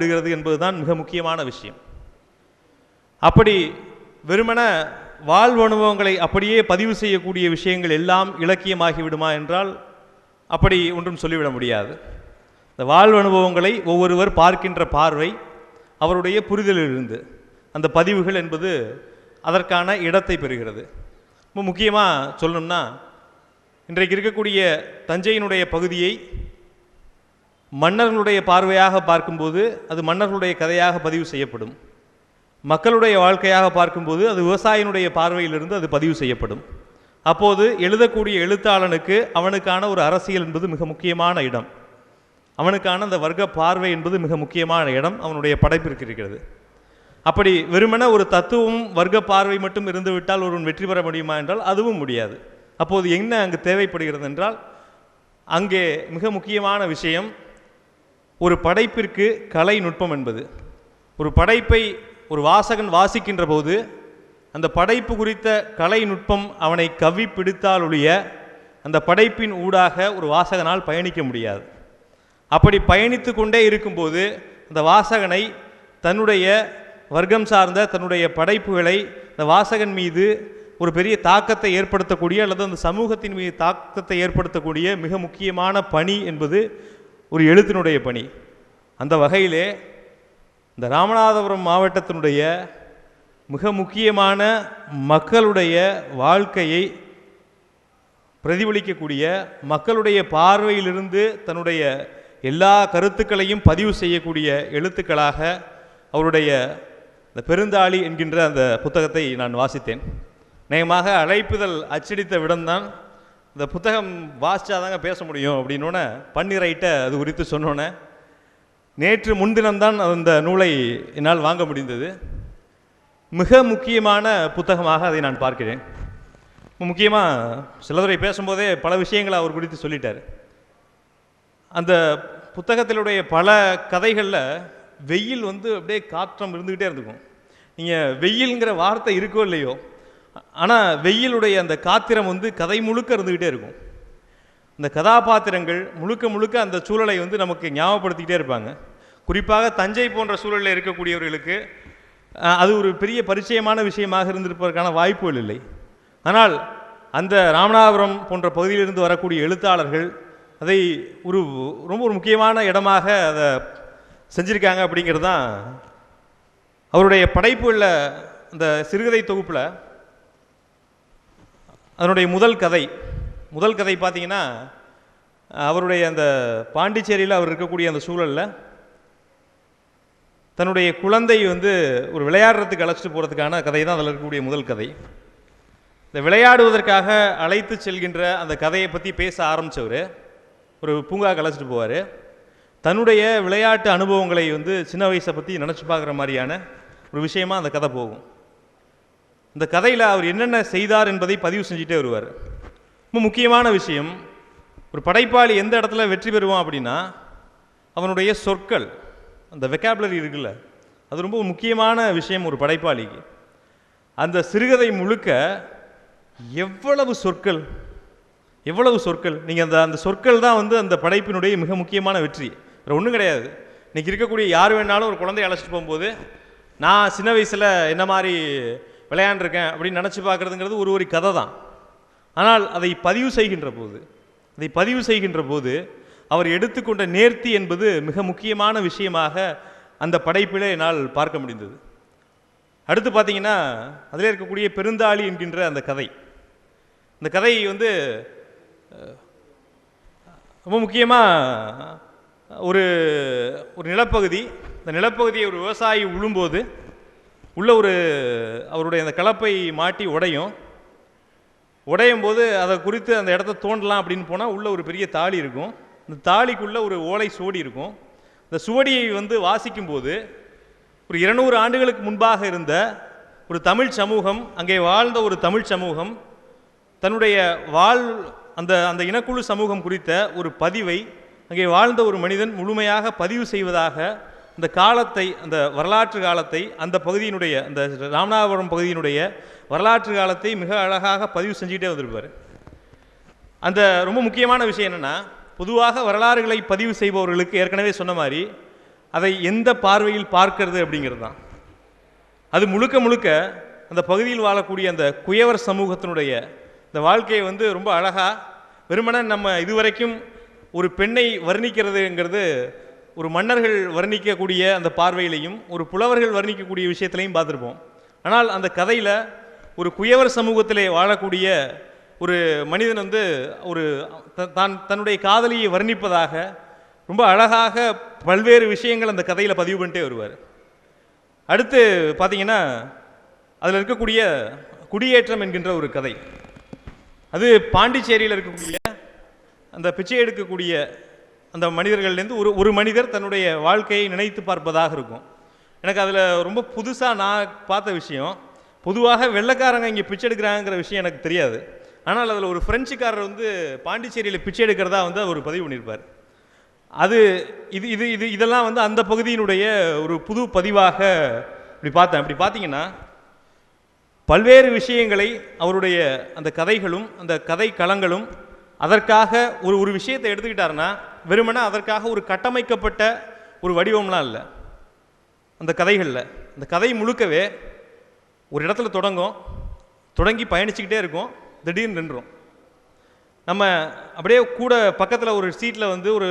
விடுகிறது என்பதுதான் மிக முக்கியமான விஷயம். அப்படி வெறுமன வாழ்வு அனுபவங்களை அப்படியே பதிவு செய்யக்கூடிய விஷயங்கள் எல்லாம் இலக்கியமாகி விடுமா என்றால் அப்படி ஒன்றும் சொல்லிவிட முடியாது. இந்த வாழ்வு அனுபவங்களை ஒவ்வொருவர் பார்க்கின்ற பார்வை அவருடைய புரிதலிலிருந்து அந்த பதிவுகள் என்பது அதற்கான இடத்தை பெறுகிறது. ரொம்ப முக்கியமாக சொல்லணும்னா இன்றைக்கு இருக்கக்கூடிய தஞ்சையினுடைய பகுதியை மன்னர்களுடைய பார்வையாக பார்க்கும்போது அது மன்னர்களுடைய கதையாக பதிவு செய்யப்படும். மக்களுடைய வாழ்க்கையாக பார்க்கும்போது அது விவசாயினுடைய பார்வையிலிருந்து அது பதிவு செய்யப்படும். அப்போது எழுதக்கூடிய எழுத்தாளனுக்கு அவனுக்கான ஒரு அரசியல் என்பது மிக முக்கியமான இடம். அவனுக்கான அந்த வர்க்க பார்வை என்பது மிக முக்கியமான இடம் அவனுடைய படைப்பிற்கு இருக்கிறது. அப்படி வெறுமன ஒரு தத்துவம் வர்க்க பார்வை மட்டும் இருந்துவிட்டால் ஒருவன் வெற்றி பெற முடியுமா என்றால் அதுவும் முடியாது. அப்போது என்ன அங்கு தேவைப்படுகிறது என்றால் அங்கே மிக முக்கியமான விஷயம் ஒரு படைப்பிற்கு கலை நுட்பம் என்பது. ஒரு படைப்பை ஒரு வாசகன் வாசிக்கின்ற போது அந்த படைப்பு குறித்த கலை நுட்பம் அவனை கவி பிடித்தாலொழிய அந்த படைப்பின் ஊடாக ஒரு வாசகனால் பயணிக்க முடியாது. அப்படி பயணித்து கொண்டே இருக்கும்போது அந்த வாசகனை தன்னுடைய வர்க்கம் சார்ந்த தன்னுடைய படைப்புகளை இந்த வாசகன் மீது ஒரு பெரிய தாக்கத்தை ஏற்படுத்தக்கூடிய அல்லது அந்த சமூகத்தின் மீது தாக்கத்தை ஏற்படுத்தக்கூடிய மிக முக்கியமான பணி என்பது ஒரு எழுத்தினுடைய பணி. அந்த வகையிலே இந்த ராமநாதபுரம் மாவட்டத்தினுடைய மிக முக்கியமான மக்களுடைய வாழ்க்கையை பிரதிபலிக்கக்கூடிய மக்களுடைய பார்வையிலிருந்து தன்னுடைய எல்லா கருத்துக்களையும் பதிவு செய்யக்கூடிய எழுத்துக்களாக அவருடைய இந்த பெருந்தாளி என்கின்ற அந்த புத்தகத்தை நான் வாசித்தேன். நேயமாக அழைப்புதல் அச்சடித்த விடம்தான் இந்த புத்தகம் வாசிச்சாதாங்க பேச முடியும் அப்படின்னோடனே பன்னிரைட்ட அது குறித்து சொன்னோன்னே நேற்று முன்தினம்தான் அந்த நூலை என்னால் வாங்க முடிந்தது. மிக முக்கியமான புத்தகமாக அதை நான் பார்க்கிறேன். முக்கியமாக சிலதுரை பேசும்போதே பல விஷயங்களை அவர் குறித்து சொல்லிட்டார். அந்த புத்தகத்திலுடைய பல கதைகளில் வெயில் வந்து அப்படியே காற்றம் இருந்துக்கிட்டே இருந்துக்கும் நீங்கள் வெயில்ங்கிற வார்த்தை இருக்கோ இல்லையோ ஆனால் வெயிலுடைய அந்த காத்திரம் வந்து கதை முழுக்க இருந்துக்கிட்டே இருக்கும். இந்த கதாபாத்திரங்கள் முழுக்க முழுக்க அந்த சூழலை வந்து நமக்கு ஞாபகப்படுத்திக்கிட்டே இருப்பாங்க. குறிப்பாக தஞ்சை போன்ற சூழலில் இருக்கக்கூடியவர்களுக்கு அது ஒரு பெரிய பரிச்சயமான விஷயமாக இருந்திருப்பதற்கான வாய்ப்புகள் இல்லை. ஆனால் அந்த ராமநாதபுரம் போன்ற பகுதியிலிருந்து வரக்கூடிய எழுத்தாளர்கள் அதை ஒரு ரொம்ப ஒரு முக்கியமான இடமாக அதை செஞ்சுருக்காங்க அப்படிங்கிறது தான் அவருடைய படைப்புகளில் அந்த சிறுகதை தொகுப்பில் அதனுடைய முதல் கதை முதல் கதை பார்த்தீங்கன்னா அவருடைய அந்த பாண்டிச்சேரியில் அவர் இருக்கக்கூடிய அந்த சூழலில் தன்னுடைய குழந்தை வந்து ஒரு விளையாடுறதுக்கு அழைச்சிட்டு போகிறதுக்கான கதை தான் அதில் இருக்கக்கூடிய முதல் கதை. இந்த விளையாடுவதற்காக அழைத்து செல்கின்ற அந்த கதையை பற்றி பேச ஆரம்பித்தவர் ஒரு பூங்காவுக்கு அழைச்சிட்டு போவார். தன்னுடைய விளையாட்டு அனுபவங்களை வந்து சின்ன வயசை பற்றி நினச்சி பார்க்குற மாதிரியான ஒரு விஷயமாக அந்த கதை போகும். இந்த கதையில் அவர் என்னென்ன செய்தார் என்பதை பதிவு செஞ்சுட்டே வருவார். ரொம்ப முக்கியமான விஷயம் ஒரு படைப்பாளி எந்த இடத்துல வெற்றி பெறுவான் அப்படின்னா அவனுடைய சொற்கள் அந்த வெக்காபுலரி இருக்குல்ல அது ரொம்ப முக்கியமான விஷயம் ஒரு படைப்பாளிக்கு. அந்த சிறுகதை முழுக்க எவ்வளவு சொற்கள் எவ்வளவு சொற்கள் நீங்கள் அந்த அந்த சொற்கள் தான் வந்து அந்த படைப்பினுடைய மிக முக்கியமான வெற்றி. வேறு ஒன்றும் கிடையாது. இன்றைக்கி இருக்கக்கூடிய யார் வேணாலும் ஒரு குழந்தைய அழைச்சிட்டு போகும்போது நான் சின்ன வயசில் என்ன மாதிரி விளையாண்டுருக்கேன் அப்படின்னு நினச்சி பார்க்குறதுங்கிறது ஒரு ஒரு கதை தான். ஆனால் அதை பதிவு செய்கின்ற போது அதை பதிவு செய்கின்ற போது அவர் எடுத்துக்கொண்ட நேர்த்தி என்பது மிக முக்கியமான விஷயமாக அந்த படைப்பிலே என்னால் பார்க்க முடிந்தது. அடுத்து பார்த்தீங்கன்னா அதில் இருக்கக்கூடிய பெருந்தாளி என்கின்ற அந்த கதை. இந்த கதை வந்து ரொம்ப முக்கியமாக ஒரு ஒரு நிலப்பகுதி. இந்த நிலப்பகுதியை ஒரு விவசாயி உழும்போது உள்ள ஒரு அவருடைய அந்த கலப்பை மாட்டி உடையும். உடையும் போது அதை குறித்து அந்த இடத்த தோண்டலாம் அப்படின்னு போனால் உள்ளே ஒரு பெரிய தாலி இருக்கும். இந்த தாலிக்குள்ளே ஒரு ஓலை சுவடி இருக்கும். இந்த சுவடியை வந்து வாசிக்கும்போது ஒரு இருநூறு ஆண்டுகளுக்கு முன்பாக இருந்த ஒரு தமிழ் சமூகம் அங்கே வாழ்ந்த ஒரு தமிழ் சமூகம் தன்னுடைய வாழ் அந்த அந்த இனக்குழு சமூகம் குறித்த ஒரு பதிவை அங்கே வாழ்ந்த ஒரு மனிதன் முழுமையாக பதிவு செய்வதாக இந்த காலத்தை அந்த வரலாற்று காலத்தை அந்த பகுதியினுடைய அந்த ராமநாதபுரம் பகுதியினுடைய வரலாற்று காலத்தை மிக அழகாக பதிவு செஞ்சுக்கிட்டே வந்திருப்பார். அந்த ரொம்ப முக்கியமான விஷயம் என்னென்னா பொதுவாக வரலாறுகளை பதிவு செய்பவர்களுக்கு ஏற்கனவே சொன்ன மாதிரி அதை எந்த பார்வையில் பார்க்கிறது அப்படிங்கிறது தான். அது முழுக்க முழுக்க அந்த பகுதியில் வாழக்கூடிய அந்த குயவர் சமூகத்தினுடைய இந்த வாழ்க்கையை வந்து ரொம்ப அழகாக வெறுமனே நம்ம இதுவரைக்கும் ஒரு பெண்ணை வர்ணிக்கிறதுங்கிறது ஒரு மன்னர்கள் வர்ணிக்கக்கூடிய அந்த பார்வையிலையும் ஒரு புலவர்கள் வர்ணிக்கக்கூடிய விஷயத்திலையும் பார்த்துருப்போம். ஆனால் அந்த கதையில் ஒரு குயவர் சமூகத்திலே வாழக்கூடிய ஒரு மனிதன் வந்து ஒரு த- தான் தன்னுடைய காதலியை வர்ணிப்பதாக ரொம்ப அழகாக பல்வேறு விஷயங்கள் அந்த கதையில் பதிவு பண்ணிட்டே வருவார். அடுத்து பார்த்தீங்கன்னா அதில் இருக்கக்கூடிய குடியேற்றம் என்கின்ற ஒரு கதை. அது பாண்டிச்சேரியில் இருக்கக்கூடிய அந்த பிச்சை எடுக்கக்கூடிய அந்த மனிதர்கள்லேருந்து ஒரு ஒரு மனிதர் தன்னுடைய வாழ்க்கையை நினைத்து பார்ப்பதாக இருக்கும். எனக்கு அதில் ரொம்ப புதுசாக நான் பார்த்த விஷயம் பொதுவாக வெள்ளைக்காரங்க இங்கே பிச்சை எடுக்கிறாங்கிற விஷயம் எனக்கு தெரியாது. ஆனால் அதில் ஒரு ஃப்ரெஞ்சுக்காரர் வந்து பாண்டிச்சேரியில் பிச்சை எடுக்கிறதா வந்து அவர் பதிவு பண்ணியிருப்பார். அது இது இது இது இதெல்லாம் வந்து அந்த பகுதியினுடைய ஒரு புது பதிவாக இப்படி பார்த்தேன். இப்படி பார்த்தீங்கன்னா பல்வேறு விஷயங்களை அவருடைய அந்த கதைகளும் அந்த கதை களங்களும் அதற்காக ஒரு ஒரு விஷயத்தை எடுத்துக்கிட்டாருன்னா வெறுமனே அதற்காக ஒரு கட்டமைக்கப்பட்ட ஒரு வடிவம்லாம் இல்லை. அந்த கதைகளில் அந்த கதை முழுக்கவே ஒரு இடத்துல தொடங்கும் தொடங்கி பயணிச்சுக்கிட்டே இருக்கும் திடீர்னு நின்றும் நம்ம அப்படியே கூட பக்கத்தில் ஒரு சீட்டில் வந்து ஒரு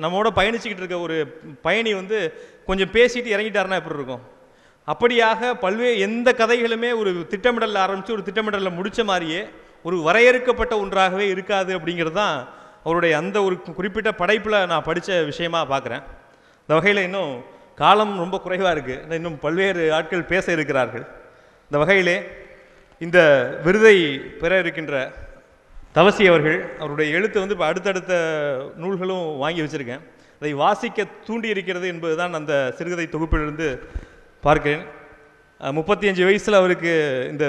நம்மோட பயணிச்சுக்கிட்டு இருக்க ஒரு பயணி வந்து கொஞ்சம் பேசிட்டு இறங்கிட்டாருன்னா எப்படி இருக்கும்? அப்படியாக பல்வேறு எந்த கதைகளுமே ஒரு திட்டமிடலில் ஆரம்பித்து ஒரு திட்டமிடலில் முடித்த மாதிரியே ஒரு வரையறுக்கப்பட்ட ஒன்றாகவே இருக்காது அப்படிங்கிறது தான் அவருடைய அந்த ஒரு குறிப்பிட்ட படைப்பில் நான் படித்த விஷயமா பார்க்குறேன். இந்த வகையில் இன்னும் காலம் ரொம்ப குறைவாக இருக்குது இன்னும் பல்வேறு ஆட்கள் பேச இருக்கிறார்கள். இந்த வகையிலே இந்த விருதை பெற இருக்கின்ற தவசி அவர்கள் அவருடைய எழுத்து வந்து இப்போ அடுத்தடுத்த நூல்களும் வாங்கி வச்சுருக்கேன். அதை வாசிக்க தூண்டி இருக்கிறது என்பது தான் அந்த சிறுகதை தொகுப்பிலிருந்து பார்க்கிறேன். முப்பத்தி அஞ்சு வயசில் அவருக்கு இந்த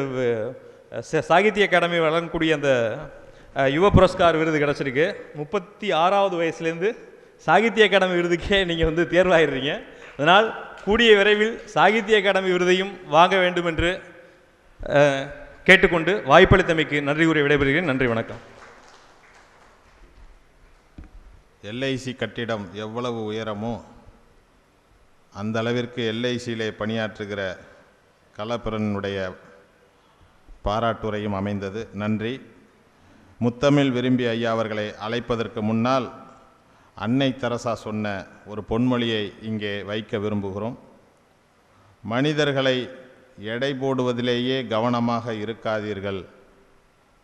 சாகித்ய அகாடமி வழங்கக்கூடிய அந்த யுவ புரஸ்கார் விருது கிடச்சிருக்கு. முப்பத்தி ஆறாவது வயசுலேருந்து சாகித்ய அகாடமி விருதுக்கே நீங்கள் வந்து தேர்வாயிடுறீங்க. அதனால் கூடிய விரைவில் சாகித்ய அகாடமி விருதையும் வாங்க வேண்டும் என்று கேட்டுக்கொண்டு வாய்ப்பளித்தமைக்கு நன்றி கூறி விடைபெறுகிறேன். நன்றி வணக்கம். எல்ஐசி கட்டிடம் எவ்வளவு உயரமோ அந்த அளவிற்கு எல்ஐசியிலே பணியாற்றுகிற கலப்பிரனுடைய பாராட்டுரையும் அமைந்தது. நன்றி. முத்தமிழ் விரும்பி ஐயா அவர்களை அழைப்பதற்கு முன்னால் அன்னை தெரசா சொன்ன ஒரு பொன்மொழியை இங்கே வைக்க விரும்புகிறோம். மனிதர்களை எடை போடுவதிலேயே கவனமாக இருக்காதீர்கள்.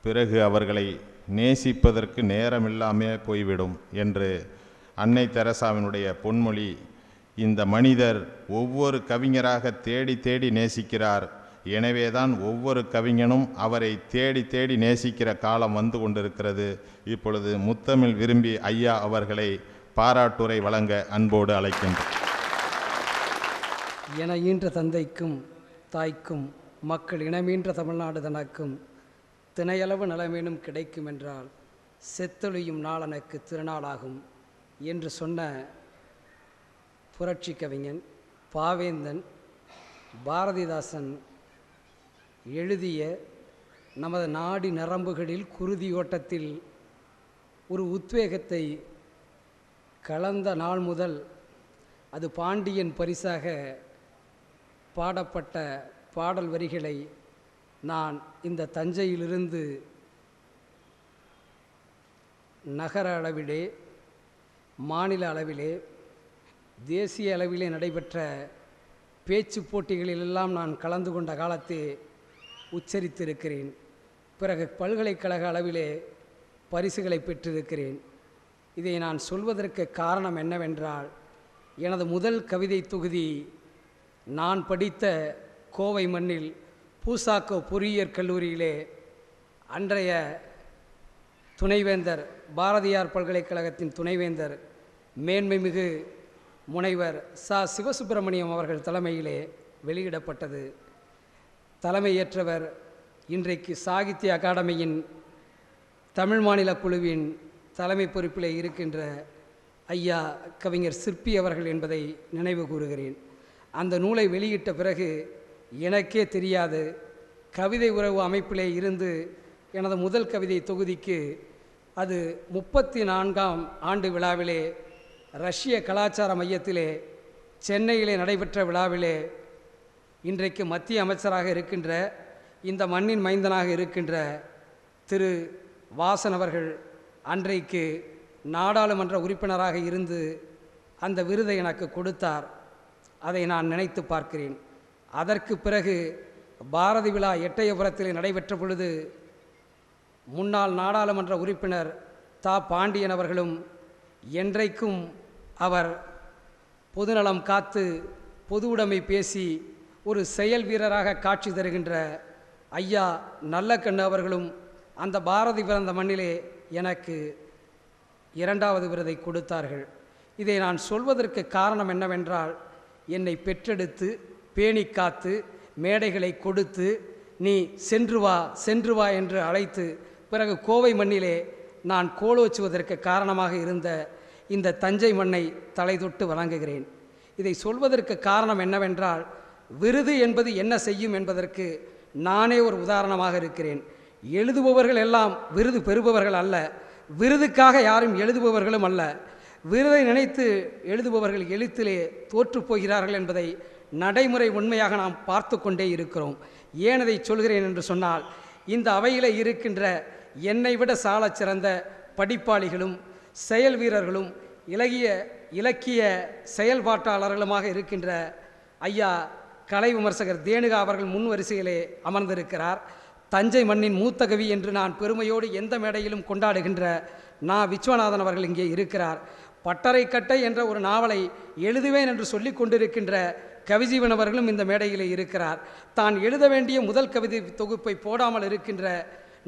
பிறகு அவர்களை நேசிப்பதற்கு நேரமில்லாமே போய்விடும் என்று அன்னை தெரசாவினுடைய பொன்மொழி இந்த மனிதர் ஒவ்வொரு கவிஞராக தேடி தேடி நேசிக்கிறார். எனவேதான் ஒவ்வொரு கவிஞனும் அவரை தேடி தேடி நேசிக்கிற காலம் வந்து கொண்டிருக்கிறது. இப்பொழுது முத்தமிழ் விரும்பி ஐயா அவர்களை பாராட்டுரை வழங்க அன்போடு அழைக்கின்றேன் என ஈன்ற தந்தைக்கும் தாய்க்கும் மக்கள் இனமீன்ற தமிழ்நாடு தனக்கும் தினையளவு நலமேனும் கிடைக்கும் என்றால் செத்தொழியும் நாளனுக்கு திருநாளாகும் என்று சொன்ன புரட்சி கவிஞன் பாவேந்தன் பாரதிதாசன் எழுதிய நமது நாடி நரம்புகளில் குருதியோட்டத்தில் ஒரு உத்வேகத்தை கலந்த நாள் முதல் அது பாண்டியன் பரிசாக பாடப்பட்ட பாடல் வரிகளை நான் இந்த தஞ்சையிலிருந்து நகர அளவிலே மாநில அளவிலே தேசிய அளவிலே நடைபெற்ற பேச்சு போட்டிகளிலெல்லாம் நான் கலந்து கொண்ட காலத்தில் உச்சரித்திருக்கிறேன். பிறகு பல்கலைக்கழக அளவிலே பரிசுகளை பெற்றிருக்கிறேன். இதை நான் சொல்வதற்கு காரணம் என்னவென்றால் எனது முதல் கவிதை தொகுதி நான் படித்த கோவை மண்ணில் பூசாக்கோ பொறியியற் கல்லூரியிலே அன்றைய துணைவேந்தர் பாரதியார் பல்கலைக்கழகத்தின் துணைவேந்தர் மேன்மைமிகு முனைவர் ச. சிவசுப்பிரமணியம் அவர்கள் தலைமையிலே வெளியிடப்பட்டது. தலைமையேற்றவர் இன்றைக்கு சாகித்ய அகாடமியின் தமிழ் மாநில குழுவின் தலைமை பொறுப்பில் இருக்கின்ற ஐயா கவிஞர் சிற்பி அவர்கள் என்பதை நினைவு கூறுகிறேன். அந்த நூலை வெளியிட்ட பிறகு எனக்கே தெரியாது. கவிதை உறவு அமைப்பிலே இருந்து எனது முதல் கவிதை தொகுதிக்கு அது முப்பத்தி நான்காம் ஆண்டு விழாவிலே ரஷ்ய கலாச்சார மையத்திலே சென்னையிலே நடைபெற்ற விழாவிலே இன்றைக்கு மத்திய அமைச்சராக இருக்கின்ற இந்த மண்ணின் மைந்தனாக இருக்கின்ற திரு வாசன் அவர்கள் அன்றைக்கு நாடாளுமன்ற உறுப்பினராக இருந்து அந்த விருதை எனக்கு கொடுத்தார். அதை நான் நினைத்து பார்க்கிறேன். அதற்கு பிறகு பாரதி விழா எட்டயபுரத்தில் நடைபெற்ற பொழுது முன்னாள் நாடாளுமன்ற உறுப்பினர் தா. பாண்டியன் அவர்களும் என்றைக்கும் அவர் பொதுநலம் காத்து பொது உடைமை பேசி ஒரு செயல் வீரராக காட்சி தருகின்ற ஐயா நல்லக்கண்ணு அவர்களும் அந்த பாரதி பிறந்த மண்ணிலே எனக்கு இரண்டாவது விருதை கொடுத்தார்கள். இதை நான் சொல்வதற்கு காரணம் என்னவென்றால் என்னை பெற்றெடுத்து பேணி காத்து மேடைகளை கொடுத்து நீ சென்று வா சென்று வா என்று அழைத்து பிறகு கோவை மண்ணிலே நான் கோலோச்சுவதற்கு காரணமாக இருந்த இந்த தஞ்சை மண்ணை தலை தொட்டு வணங்குகிறேன். இதை சொல்வதற்கு காரணம் என்னவென்றால் விருது என்பது என்ன செய்யும் என்பதற்கு நானே ஒரு உதாரணமாக இருக்கிறேன். எழுதுபவர்கள் எல்லாம் விருது பெறுபவர்கள் அல்ல. விருதுக்காக யாரும் எழுதுபவர்களும் அல்ல. விருதை நினைத்து எழுதுபவர்கள் எழுத்திலே தோற்றுப் போகிறார்கள் என்பதை நடைமுறை உண்மையாக நாம் பார்த்து கொண்டே இருக்கிறோம். ஏன் அதை சொல்கிறேன் என்று சொன்னால் இந்த அவையில் இருக்கின்ற என்னை விட சாலச் சிறந்த படிப்பாளிகளும் செயல் வீரர்களும் இலகிய இலக்கிய செயல்பாட்டாளர்களுமாக இருக்கின்ற ஐயா கலை விமர்சகர் தேனுகா அவர்கள் முன் வரிசையிலே அமர்ந்திருக்கிறார். தஞ்சை மண்ணின் மூத்த கவி என்று நான் பெருமையோடு எந்த மேடையிலும் கொண்டாடுகின்ற நா. விஸ்வநாதன் அவர்கள் இங்கே இருக்கிறார். பட்டறை கட்டை என்ற ஒரு நாவலை எழுதுவேன் என்று சொல்லி கொண்டிருக்கின்ற கவிஜீவன் அவர்களும் இந்த மேடையிலே இருக்கிறார். தான் எழுத வேண்டிய முதல் கவிதை தொகுப்பை போடாமல் இருக்கின்ற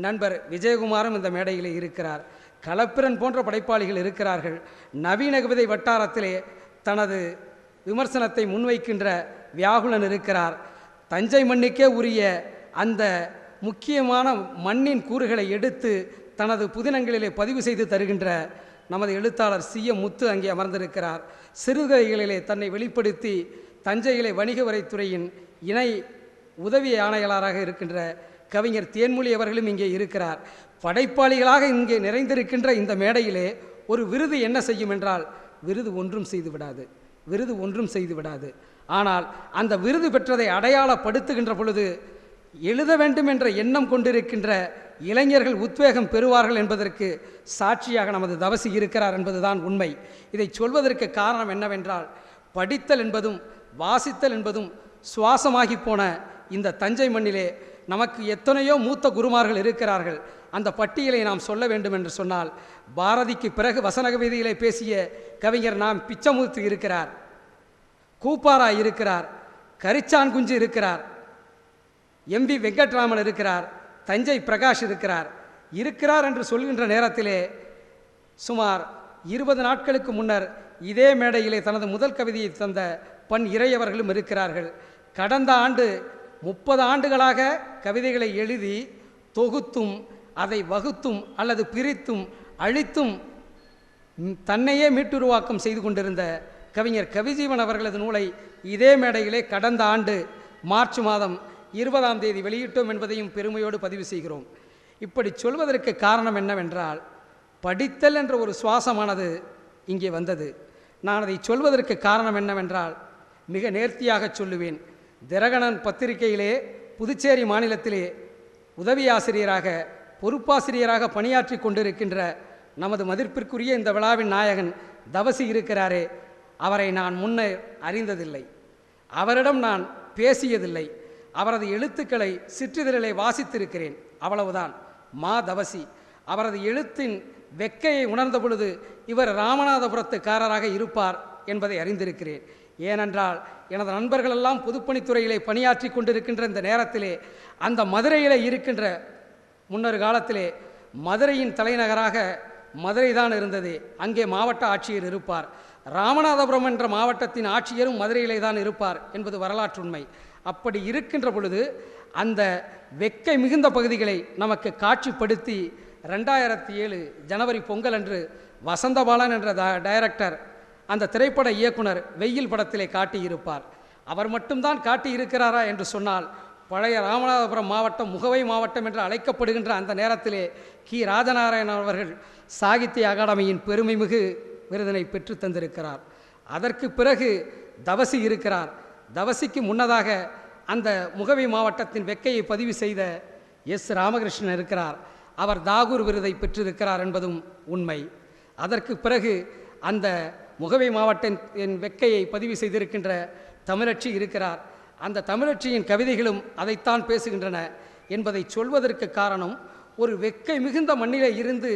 நண்பர் விஜயகுமாரும் இந்த மேடையிலே இருக்கிறார். கலப்பிரன் போன்ற படைப்பாளிகள் இருக்கிறார்கள். நவீன கவிதை வட்டாரத்திலே தனது விமர்சனத்தை முன்வைக்கின்ற வியாகுலன் இருக்கிறார். தஞ்சை மண்ணுக்கே உரிய அந்த முக்கியமான மண்ணின் கூறுகளை எடுத்து தனது புதினங்களிலே பதிவு செய்து தருகின்ற நமது எழுத்தாளர் சி. எம். முத்து அங்கே அமர்ந்திருக்கிறார். சிறுகதைகளிலே தன்னை வெளிப்படுத்தி தஞ்சையிலே வணிக வரித்துறையின் இணை உதவி ஆணையாளராக இருக்கின்ற கவிஞர் தேன்மொழி அவர்களும் இங்கே இருக்கிறார். படைப்பாளிகளாக இங்கே நிறைந்திருக்கின்ற இந்த மேடையிலே ஒரு விருது என்ன செய்யும் என்றால் விருது ஒன்றும் செய்து விடாது. விருது ஒன்றும் செய்து விடாது. ஆனால் அந்த விருது பெற்றதை அடையாளப்படுத்துகின்ற பொழுது எழுத வேண்டும் என்ற எண்ணம் கொண்டிருக்கின்ற இளைஞர்கள் உத்வேகம் பெறுவார்கள் என்பதற்கு சாட்சியாக நமது தவசி இருக்கிறார் என்பதுதான் உண்மை. இதை சொல்வதற்கு காரணம் என்னவென்றால் படித்தல் என்பதும் வாசித்தல் என்பதும் சுவாசமாகி போன இந்த தஞ்சை மண்ணிலே நமக்கு எத்தனையோ மூத்த குருமார்கள் இருக்கிறார்கள். அந்த பட்டியலை நாம் சொல்ல வேண்டும் என்று சொன்னால் பாரதிக்கு பிறகு வசன பேசிய கவிஞர் நாம் பிச்சமூர்த்தி இருக்கிறார். கூப்பாரா இருக்கிறார் கரிச்சான் குஞ்சு இருக்கிறார் எம்பி வெங்கட்ராமன் இருக்கிறார் தஞ்சை பிரகாஷ் இருக்கிறார். இருக்கிறார் என்று சொல்கின்ற நேரத்திலே சுமார் இருபது நாட்களுக்கு முன்னர் இதே மேடையிலே தனது முதல் கவிதையை தந்த பண் இறையவர்களும் இருக்கிறார்கள். கடந்த ஆண்டு முப்பது ஆண்டுகளாக கவிதைகளை எழுதி தொகுத்தும் அதை வகுத்தும் அல்லது பிரித்தும் அழித்தும் தன்னையே மீட்டுருவாக்கம் செய்து கொண்டிருந்த கவிஞர் கவிஜீவன் அவர்களது நூலை இதே மேடையிலே கடந்த ஆண்டு மார்ச் மாதம் இருபதாம் தேதி வெளியிட்டோம் என்பதையும் பெருமையோடு பதிவு செய்கிறோம். இப்படி சொல்வதற்கு காரணம் என்னவென்றால் படித்தல் என்ற ஒரு சுவாசமானது இங்கே வந்தது. நான் அதை சொல்வதற்கு காரணம் என்னவென்றால் மிக நேர்த்தியாக சொல்லுவேன். திரகணன் பத்திரிகையிலே புதுச்சேரி மாநிலத்திலே உதவி ஆசிரியராக பொறுப்பாசிரியராக பணியாற்றி கொண்டிருக்கின்ற நமது மதிப்பிற்குரிய இந்த விழாவின் நாயகன் தவசி இருக்கிறாரே அவரை நான் முன்னர் அறிந்ததில்லை. அவரிடம் நான் பேசியதில்லை. அவரது எழுத்துக்களை சிற்றிதழிலே வாசித்திருக்கிறேன். அவ்வளவுதான். மா தவசி. அவரது எழுத்தின் வெக்கையை உணர்ந்த பொழுது இவர் ராமநாதபுரத்துக்காரராக இருப்பார் என்பதை அறிந்திருக்கிறேன். ஏனென்றால் எனது நண்பர்களெல்லாம் பொதுப்பணித்துறையிலே பணியாற்றி கொண்டிருக்கின்ற இந்த நேரத்திலே அந்த மதுரையிலே இருக்கின்ற முன்னொரு காலத்திலே மதுரையின் தலைநகராக மதுரை தான் இருந்தது. அங்கே மாவட்ட ஆட்சியர் இருப்பார். ராமநாதபுரம் என்ற மாவட்டத்தின் ஆட்சியரும் மதுரையிலே தான் இருப்பார் என்பது வரலாற்று உண்மை அப்படி இருக்கின்ற பொழுது அந்த வெக்கை மிகுந்த பகுதிகளை நமக்கு காட்சிப்படுத்தி ரெண்டாயிரத்தி ஏழு ஜனவரி பொங்கல் அன்று வசந்தபாலன் என்ற டைரக்டர் அந்த திரைப்பட இயக்குனர் வெயில் படத்திலே காட்டியிருப்பார். அவர் மட்டும்தான் காட்டியிருக்கிறாரா என்று சொன்னால் பழைய ராமநாதபுரம் மாவட்டம் முகவை மாவட்டம் என்று அழைக்கப்படுகின்ற அந்த நேரத்திலே கி. ராஜநாராயணன் அவர்கள் சாகித்ய அகாடமியின் பெருமைமிகு விருதினை பெற்று தந்திருக்கிறார். அதற்கு பிறகு தவசி இருக்கிறார். தவசிக்கு முன்னதாக அந்த முகவை மாவட்டத்தின் வெக்கையை பதிவு செய்த எஸ். ராமகிருஷ்ணன் இருக்கிறார். அவர் தாகூர் விருதை பெற்றிருக்கிறார் என்பதும் உண்மை. அதற்கு பிறகு அந்த முகவை மாவட்டத்தின் வெக்கையை பதிவு செய்திருக்கின்ற தமிழச்சி இருக்கிறார். அந்த தமிழச்சியின் கவிதைகளும் அதைத்தான் பேசுகின்றன என்பதை சொல்வதற்கு காரணம் ஒரு வெக்கை மிகுந்த மண்ணிலே இருந்து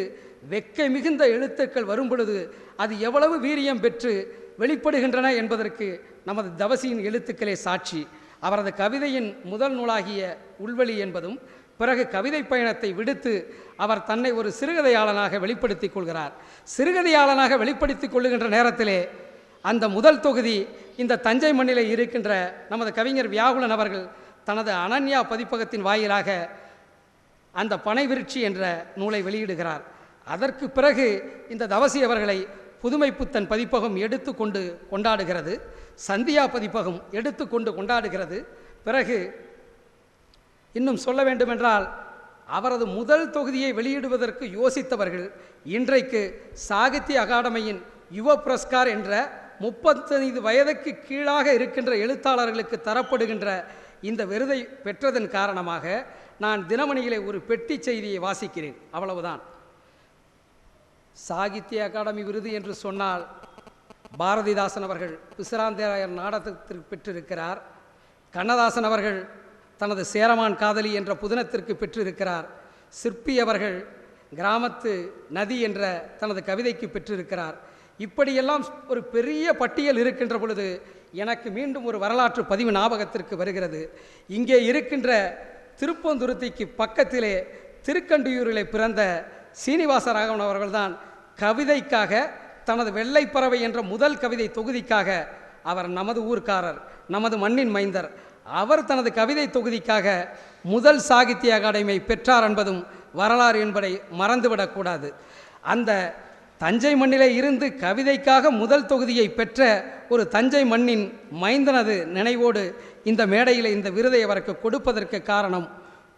வெக்கை மிகுந்த எழுத்துக்கள் வரும் பொழுது அது எவ்வளவு வீரியம் பெற்று வெளிப்படுகின்றன என்பதற்கு நமது தவசியின் எழுத்துக்களே சாட்சி. அவரது கவிதையின் முதல் நூலாகிய உள்வெளி என்பதும் பிறகு கவிதை பயணத்தை விடுத்து அவர் தன்னை ஒரு சிறுகதையாளனாக வெளிப்படுத்திக் கொள்கிறார். சிறுகதையாளனாக வெளிப்படுத்திக் கொள்ளுகின்ற நேரத்திலே அந்த முதல் தொகுதி இந்த தஞ்சை மண்ணிலே இருக்கின்ற நமது கவிஞர் வியாகுலன் அவர்கள் தனது அனன்யா பதிப்பகத்தின் வாயிலாக அந்த பனைவிருட்சி என்ற நூலை வெளியிடுகிறார். அதற்கு பிறகு இந்த தவசி அவர்களை புதுமைப்புத்தன் பதிப்பகம் எடுத்துக்கொண்டு கொண்டாடுகிறது. சந்தியா பதிப்பகம் எடுத்துக்கொண்டு கொண்டாடுகிறது. பிறகு இன்னும் சொல்ல வேண்டுமென்றால் அவரது முதல் தொகுதியை வெளியிடுவதற்கு யோசித்தவர்கள் இன்றைக்கு சாகித்ய அகாடமியின் யுவ புரஸ்கார் என்ற முப்பத்தைந்து வயதுக்கு கீழாக இருக்கின்ற எழுத்தாளர்களுக்கு தரப்படுகின்ற இந்த விருதை பெற்றதன் காரணமாக நான் தினமணியிலே ஒரு பெட்டி செய்தியை வாசிக்கிறேன். அவ்வளவுதான். சாகித்ய அகாடமி விருது என்று சொன்னால் பாரதிதாசன் அவர்கள் விசிராந்தேராயர் நாடகத்திற்கு பெற்றிருக்கிறார். கண்ணதாசன் அவர்கள் தனது சேரமான் காதலி என்ற புதினத்திற்கு பெற்றிருக்கிறார். சிற்பி அவர்கள் கிராமத்து நதி என்ற தனது கவிதைக்கு பெற்றிருக்கிறார். இப்படியெல்லாம் ஒரு பெரிய பட்டியல் இருக்கின்ற பொழுது எனக்கு மீண்டும் ஒரு வரலாற்று பதிவு ஞாபகத்திற்கு வருகிறது. இங்கே இருக்கின்ற திருப்பந்துருத்திக்கு பக்கத்திலே திருக்கண்டியூரிலே பிறந்த சீனிவாச ராகவன் அவர்கள்தான் கவிதைக்காக தனது வெள்ளைப்பறவை என்ற முதல் கவிதை தொகுதிக்காக அவர் நமது ஊர்க்காரர் நமது மண்ணின் மைந்தர் அவர் தனது கவிதை தொகுதிக்காக முதல் சாகித்ய அகாடமியை பெற்றார் என்பதும் வரலாறு என்பதை மறந்துவிடக்கூடாது அந்த தஞ்சை மண்ணிலே இருந்து கவிதைக்காக முதல் தொகுதியை பெற்ற ஒரு தஞ்சை மண்ணின் மைந்தனது நினைவோடு இந்த மேடையில் இந்த விருதை அவருக்கு கொடுப்பதற்கு காரணம்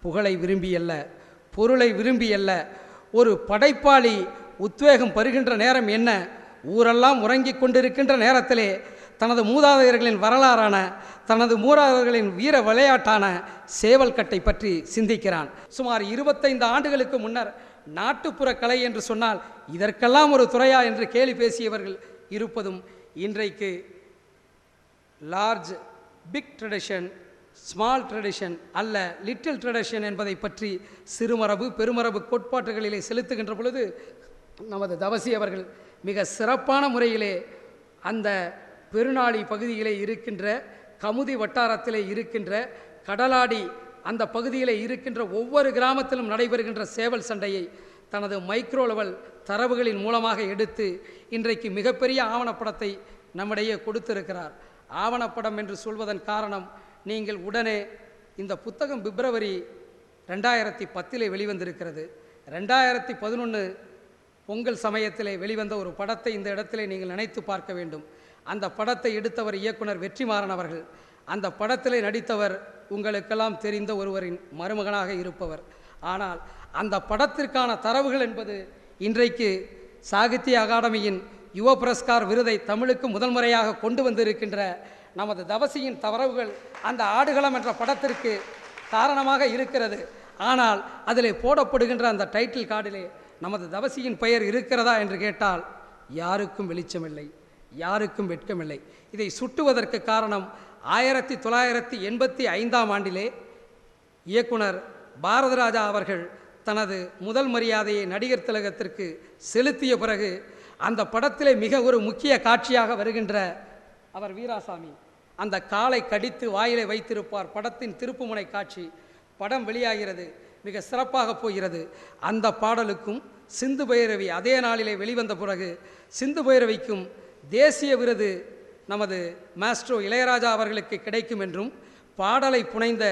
புகழை விரும்பியல்ல பொருளை விரும்பியல்ல ஒரு படைப்பாளி உத்வேகம் பெறுகின்ற நேரம் என்ன? ஊரெல்லாம் உறங்கிக் கொண்டிருக்கின்ற நேரத்திலே தனது மூதாதையர்களின் வரலாறான தனது மூதாதையர்களின் வீர விளையாட்டான சேவல் கட்டை பற்றி சிந்திக்கிறான். சுமார் இருபத்தைந்து ஆண்டுகளுக்கு முன்னர் நாட்டுப்புற கலை என்று சொன்னால் இதற்கெல்லாம் ஒரு துறையா என்று கேலி பேசியவர்கள் இருப்பதும் இன்றைக்கு large big tradition small tradition அல்ல லிட்டில் ட்ரெடிஷன் என்பதை பற்றி சிறுமரபு பெருமரபு கோட்பாட்டுகளிலே செலுத்துகின்ற பொழுது நமது தவசி அவர்கள் மிக சிறப்பான முறையிலே அந்த பெருநாளி பகுதியிலே இருக்கின்ற கமுதி வட்டாரத்திலே இருக்கின்ற கடலாடி அந்த பகுதியிலே இருக்கின்ற ஒவ்வொரு கிராமத்திலும் நடைபெறுகின்ற சேவல் சண்டையை தனது மைக்ரோ லெவல் தரவுகளின் மூலமாக எடுத்து இன்றைக்கு மிகப்பெரிய ஆவணப்படத்தை நம்மிடையே கொடுத்திருக்கிறார். ஆவணப்படம் என்று சொல்வதன் காரணம் நீங்கள் உடனே இந்த புத்தகம் பிப்ரவரி ரெண்டாயிரத்தி பத்தில் வெளிவந்திருக்கிறது. ரெண்டாயிரத்தி பதினொன்று பொங்கல் சமயத்தில் வெளிவந்த ஒரு படத்தை இந்த இடத்திலே நீங்கள் நினைத்து பார்க்க வேண்டும். அந்த படத்தை எடுத்தவர் இயக்குனர் வெற்றிமாறன் அவர்கள். அந்த படத்திலே நடித்தவர் உங்களுக்கெல்லாம் தெரிந்த ஒருவரின் மருமகனாக இருப்பவர். ஆனால் அந்த படத்திற்கான தரவுகள் என்பது இன்றைக்கு சாகித்ய அகாடமியின் யுவ புரஸ்கார் விருதை தமிழுக்கு முதல் முறையாக கொண்டு வந்திருக்கின்ற நமது தவசியின் தவறவுகள் அந்த ஆடுகளம் என்ற படத்திற்கு காரணமாக இருக்கிறது. ஆனால் அதில் போடப்படுகின்ற அந்த டைட்டில் கார்டிலே நமது தவசியின் பெயர் இருக்கிறதா என்று கேட்டால் யாருக்கும் வெளிச்சமில்லை யாருக்கும் வெட்கமில்லை. இதை சுட்டுவதற்கு காரணம் ஆயிரத்தி தொள்ளாயிரத்தி எண்பத்தி ஐந்தாம் ஆண்டிலே இயக்குனர் பாரதராஜா அவர்கள் தனது முதல் மரியாதையை நடிகர் திலகத்திற்கு செலுத்திய பிறகு அந்த படத்திலே மிக ஒரு முக்கிய காட்சியாக வருகின்ற அவர் வீராசாமி. அந்த காலை கடித்து வாயிலை வைத்திருப்பார். படத்தின் திருப்புமுனை காட்சி படம் வெளியாகிறது. மிக சிறப்பாக போகிறது. அந்த பாடலுக்கும் சிந்து பைரவி அதே நாளிலே வெளிவந்த பிறகு சிந்து பைரவிக்கும் தேசிய விருது நமது மாஸ்ட்ரோ இளையராஜா அவர்களுக்கு கிடைக்கும் என்றும் பாடலை புனைந்த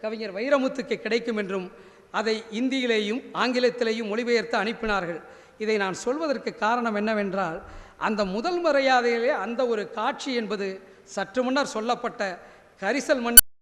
கவிஞர் வைரமுத்துக்கு கிடைக்கும் என்றும் அதை இந்தியிலேயும் ஆங்கிலத்திலேயும் மொழிபெயர்த்து அனுப்பினார்கள். இதை நான் சொல்வதற்கு காரணம் என்னவென்றால் அந்த முதல் மரியாதையிலே அந்த ஒரு காட்சி என்பது சற்று முன்னர் சொல்லப்பட்ட கரிசல் மண்